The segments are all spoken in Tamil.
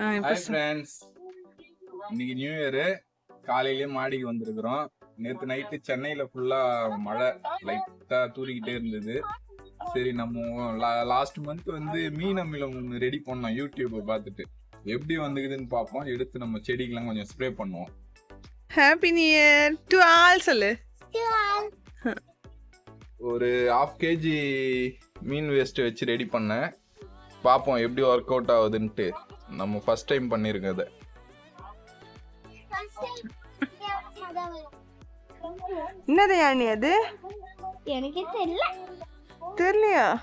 ஹாய் ஃப்ரெண்ட்ஸ் இன்னைக்கு நியூ இயரு காலையிலேயே மாடிக்கு வந்திருக்கிறோம். நேற்று நைட்டு சென்னையில ஃபுல்லா மழை. லைட்டா தூரிக்கிட்டே இருந்தது. சரி நம்ம லாஸ்ட் மந்த் வந்து மீன் அமிலம் ஒன்று ரெடி பண்ணோம் யூடியூப்பை பார்த்துட்டு. எப்படி வந்துக்குதுன்னு பார்ப்போம். எடுத்து நம்ம செடிக்கெல்லாம் கொஞ்சம் ஸ்ப்ரே பண்ணுவோம். Happy new year to all சொல்லு. ஒரு ஹாஃப் கேஜி மீன் வேஸ்ட் வச்சு ரெடி பண்ணேன். பார்ப்போம் எப்படி ஒர்க் அவுட் ஆகுதுன்ட்டு. நம்ம ஃபர்ஸ்ட் டைம் பண்ணியிருக்கோம் அதை என்னது யானி அது? எனக்கு தெரியல. தெரியலையா?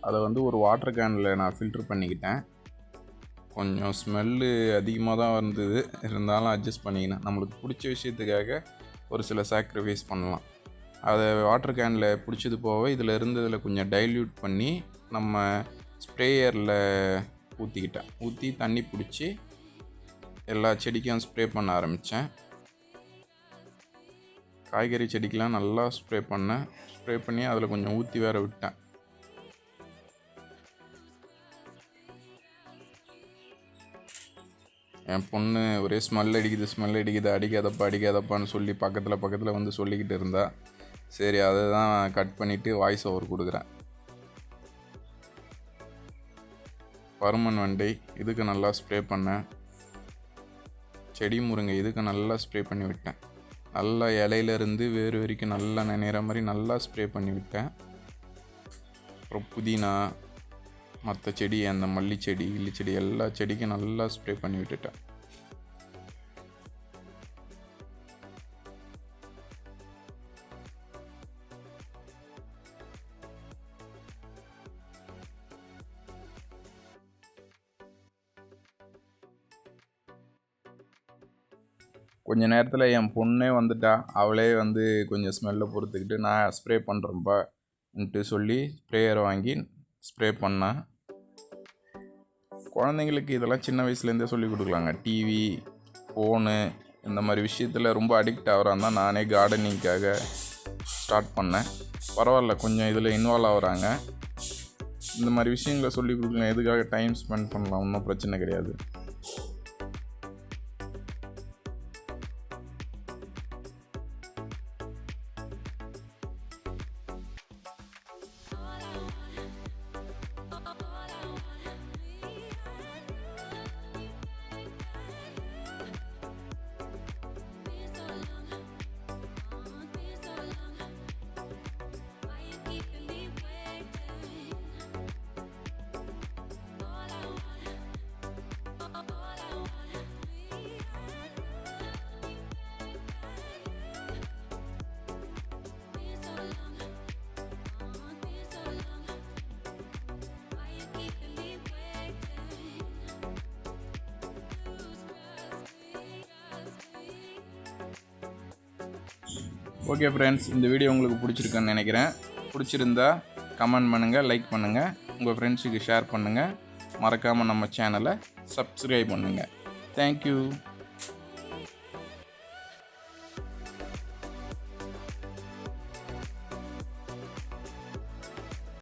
அதை வந்து ஒரு வாட்டர் கேனில் நான் ஃபில்டர் பண்ணிக்கிட்டேன். கொஞ்சம் ஸ்மெல்லு அதிகமாக தான் இருந்தது இருந்தாலும் அட்ஜஸ்ட் பண்ணிக்கினேன். நம்மளுக்கு பிடிச்ச விஷயத்துக்காக ஒரு சில சாக்ரிஃபைஸ் பண்ணலாம். அதை வாட்டர் கேனில் பிடிச்சது போக இதில் இருந்ததில் கொஞ்சம் டைல்யூட் பண்ணி நம்ம ஸ்ப்ரேயரில் ஊற்றிக்கிட்டேன் ஊற்றி தண்ணி பிடிச்சி எல்லா செடிக்கும் ஸ்ப்ரே பண்ண ஆரம்பித்தேன் காய்கறி செடிக்கெலாம் நல்லா ஸ்ப்ரே பண்ணேன். ஸ்ப்ரே பண்ணி அதில் கொஞ்சம் ஊற்றி வேற விட்டேன். என் பொண்ணு ஒரே ஸ்மெல் அடிக்குது ஸ்மெல் அடிக்குது அடிக்காதப்பா அடிக்காதப்பான்னு சொல்லி பக்கத்தில் பக்கத்தில் வந்து சொல்லிக்கிட்டு இருந்தா. சரி அதை தான் கட் பண்ணிவிட்டு வாய்ஸ் ஓவர் கொடுக்குறேன். பருமன் வண்டை இதுக்கு நல்லா ஸ்ப்ரே பண்ணேன். செடி முருங்கை இதுக்கு நல்லா ஸ்ப்ரே பண்ணி விட்டேன். நல்லா இலையிலேருந்து வேறு வரைக்கும் நல்லா நினைக்கிற மாதிரி நல்லா ஸ்ப்ரே பண்ணி விட்டேன். அப்புறம் புதினா மற்ற செடி அந்த மல்லி செடி இல்லி செடி எல்லா செடிக்கும் நல்லா ஸ்ப்ரே பண்ணி விட்டுட்டேன். கொஞ்ச நேரத்தில் என் பொண்ணே வந்துட்டா. அவளே வந்து கொஞ்சம் ஸ்மெல்லை பொறுத்துக்கிட்டு நான் ஸ்ப்ரே பண்ணுறேன்ப்பான்ட்டு சொல்லி ஸ்ப்ரேயரை வாங்கி ஸ்ப்ரே பண்ணேன் குழந்தைங்களுக்கு இதெல்லாம் சின்ன வயசுலேருந்தே சொல்லி கொடுக்கலாங்க. டிவி ஃபோனு இந்த மாதிரி விஷயத்தில் ரொம்ப அடிக்ட் ஆகிறான் தான் நானே கார்டனிங்க்காக ஸ்டார்ட் பண்ணேன். பரவாயில்ல கொஞ்சம் இதில் இன்வால்வ் ஆகுறாங்க. இந்த மாதிரி விஷயங்களை சொல்லி கொடுக்கலாம். எதுக்காக டைம் ஸ்பெண்ட் பண்ணலாம்? ஒன்றும் பிரச்சனை கிடையாது. ஓகே ஃப்ரெண்ட்ஸ் இந்த வீடியோ உங்களுக்கு பிடிச்சிருக்குன்னு நினைக்கிறேன். பிடிச்சிருந்தா கமெண்ட் பண்ணுங்கள் லைக் பண்ணுங்கள் உங்கள் ஃப்ரெண்ட்ஸுக்கு ஷேர் பண்ணுங்கள் மறக்காமல் நம்ம சேனலை சப்ஸ்கிரைப் பண்ணுங்கள் தேங்க்யூ